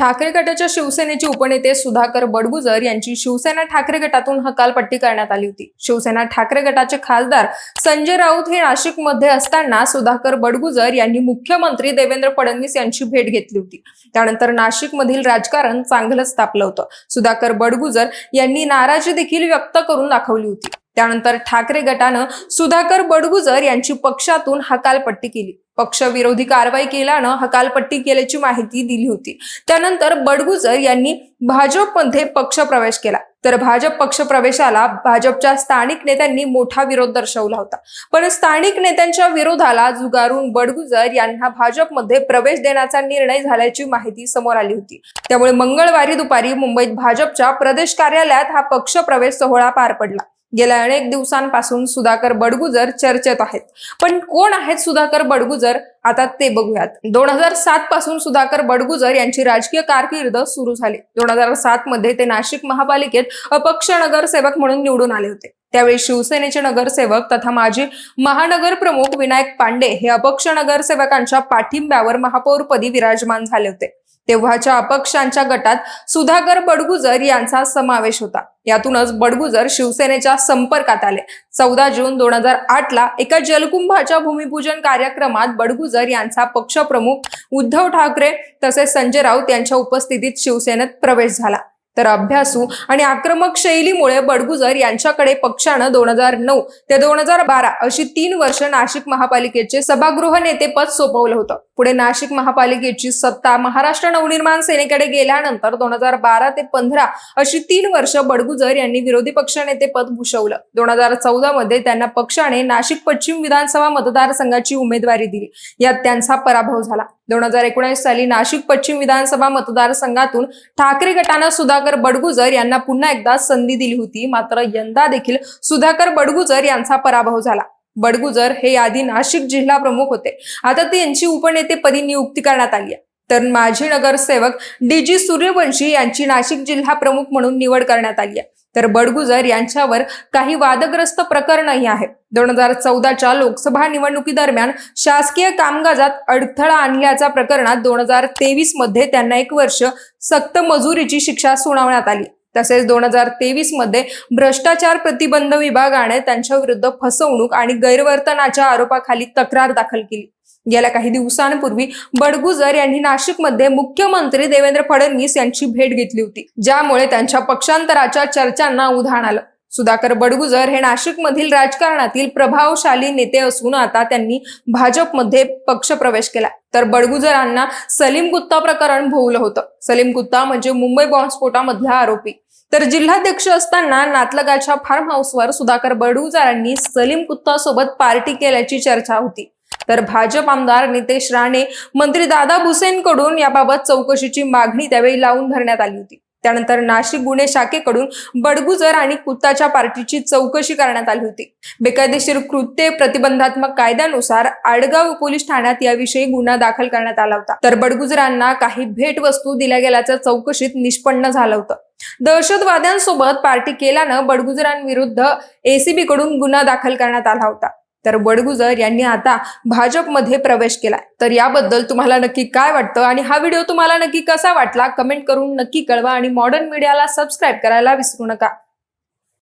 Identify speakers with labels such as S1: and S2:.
S1: ठाकरे गटाच्या शिवसेनेचे उपनेते सुधाकर बडगुजर यांची शिवसेना ठाकरे गटातून हकालपट्टी करण्यात आली होती. शिवसेना ठाकरे गटाचे खासदार संजय राऊत हे नाशिकमध्ये असताना सुधाकर बडगुजर यांनी मुख्यमंत्री देवेंद्र फडणवीस यांची भेट घेतली होती. त्यानंतर नाशिकमधील राजकारण चांगलंच तापलं होतं. सुधाकर बडगुजर यांनी नाराजी देखील व्यक्त करून दाखवली होती. त्यानंतर ठाकरे गटानं सुधाकर बडगुजर यांची पक्षातून हकालपट्टी केली. पक्षविरोधी कारवाई केल्यानं हकालपट्टी केल्याची माहिती दिली होती. त्यानंतर बडगुजर यांनी भाजपमध्ये पक्षप्रवेश केला. तर भाजप पक्षप्रवेशाला भाजपच्या स्थानिक नेत्यांनी मोठा विरोध दर्शवला होता. पण स्थानिक नेत्यांच्या विरोधाला जुगारून बडगुजर यांना भाजपमध्ये प्रवेश देण्याचा निर्णय झाल्याची माहिती समोर आली होती. त्यामुळे मंगळवारी दुपारी मुंबईत भाजपच्या प्रदेश कार्यालयात हा पक्षप्रवेश सोहळा पार पडला. गेल्या अनेक दिवसांपासून सुधाकर बडगुजर चर्चेत आहेत. पण कोण आहेत सुधाकर बडगुजर? आता ते बघूयात. दोन हजार सात पासून सुधाकर बडगुजर यांची राजकीय कारकीर्द सुरू झाली. दोन हजार सात मध्ये ते नाशिक महापालिकेत अपक्ष नगरसेवक म्हणून निवडून आले होते. त्यावेळी शिवसेनेचे नगरसेवक तथा माजी महानगर प्रमुख विनायक पांडे हे अपक्ष नगरसेवकांच्या पाठिंब्यावर महापौरपदी विराजमान झाले होते. तेव्हाच्या अपक्षांच्या गटात सुधाकर बडगुजर यांचा समावेश होता. यातूनच बडगुजर शिवसेनेच्या संपर्कात आले. चौदा जून दोन हजार आठ ला एका जलकुंभाच्या भूमिपूजन कार्यक्रमात बडगुजर यांचा पक्षप्रमुख उद्धव ठाकरे तसेच संजय राऊत यांच्या उपस्थितीत शिवसेनेत प्रवेश झाला. तर अभ्यासू आणि आक्रमक शैलीमुळे बडगुजर यांच्याकडे पक्षानं दोन हजार नऊ ते दोन हजार बारा अशी तीन वर्ष नाशिक महापालिकेचे सभागृह नेतेपद सोपवलं होतं. पुढे नाशिक महापालिकेची सत्ता महाराष्ट्र नवनिर्माण सेनेकडे गेल्यानंतर दोन हजार बारा ते पंधरा अशी तीन वर्ष बडगुजर यांनी विरोधी पक्षनेतेपद भूषवलं. दोन हजार चौदा मध्ये त्यांना पक्षाने नाशिक पश्चिम विधानसभा मतदारसंघाची उमेदवारी दिली. यात त्यांचा पराभव झाला. दोन हजार एकोणीस साली नाशिक पश्चिम विधानसभा मतदारसंघातून ठाकरे गटानं सुधाकर बडगुजर यांना पुन्हा एकदा संधी दिली होती. मात्र यंदा देखील सुधाकर बडगुजर यांचा पराभव झाला. बडगुजर हे आधी नाशिक जिल्हा प्रमुख होते. आता त्यांची उपनेतेपदी नियुक्ती करण्यात आली आहे. तर माजी नगरसेवक डी जी सूर्यवंशी यांची नाशिक जिल्हा प्रमुख म्हणून निवड करण्यात आली आहे. तर बडगुजर यांच्यावर काही वादग्रस्त प्रकरणही आहे दोन हजार चौदाच्या लोकसभा निवडणुकीदरम्यान शासकीय कामकाजात अडथळा आणल्याच्या प्रकरणात दोन हजार तेवीसमध्ये त्यांना एक वर्ष सक्त मजुरीची शिक्षा सुनावण्यात आली तसेच दोन हजार तेवीसमध्ये भ्रष्टाचार प्रतिबंध विभागाने त्यांच्या विरुद्ध फसवणूक आणि गैरवर्तनाच्या आरोपाखाली तक्रार दाखल केली. गेल्या काही दिवसांपूर्वी बडगुजर यांनी नाशिकमध्ये मुख्यमंत्री देवेंद्र फडणवीस यांची भेट घेतली होती ज्यामुळे त्यांच्या पक्षांतराच्या चर्चांना उधाण आलं. सुधाकर बडगुजर हे नाशिकमधील राजकारणातील प्रभावशाली नेते असून आता त्यांनी भाजपमध्ये पक्षप्रवेश केला. तर बडगुजरांना सलीम गुत्ता प्रकरण भोवलं होतं. सलीम गुत्ता म्हणजे मुंबई बॉम्बस्फोटामधला आरोपी. तर जिल्हाध्यक्ष असताना नातलगाच्या फार्म हाऊसवर सुधाकर बडगुजरांनी सलीम गुत्ता सोबत पार्टी केल्याची चर्चा होती. तर भाजप आमदार नितेश राणे मंत्री दादा भुसेनकडून याबाबत चौकशीची मागणी त्यावेळी लावून धरण्यात आली होती. त्यानंतर नाशिक गुन्हे शाखेकडून बडगुजर आणि कुत्ताच्या पार्टीची चौकशी करण्यात आली होती. बेकायदेशीर कृत्ये प्रतिबंधात्मक कायद्यानुसार आडगाव पोलीस ठाण्यात याविषयी गुन्हा दाखल करण्यात आला होता. तर बडगुजरांना काही भेटवस्तू दिल्या गेल्याचं चौकशीत निष्पन्न झालं होतं. दहशतवाद्यांसोबत पार्टी केल्यानं बडगुजरांविरुद्ध एसीबी कडून गुन्हा दाखल करण्यात आला होता. तर बडगुजर यांनी आता भाजपमध्ये प्रवेश केलाय. तर याबद्दल तुम्हाला नक्की काय वाटतं आणि हा व्हिडिओ तुम्हाला नक्की कसा वाटला? कमेंट करून नक्की कळवा आणि मॉडर्न मीडियाला सबस्क्राईब करायला विसरू नका.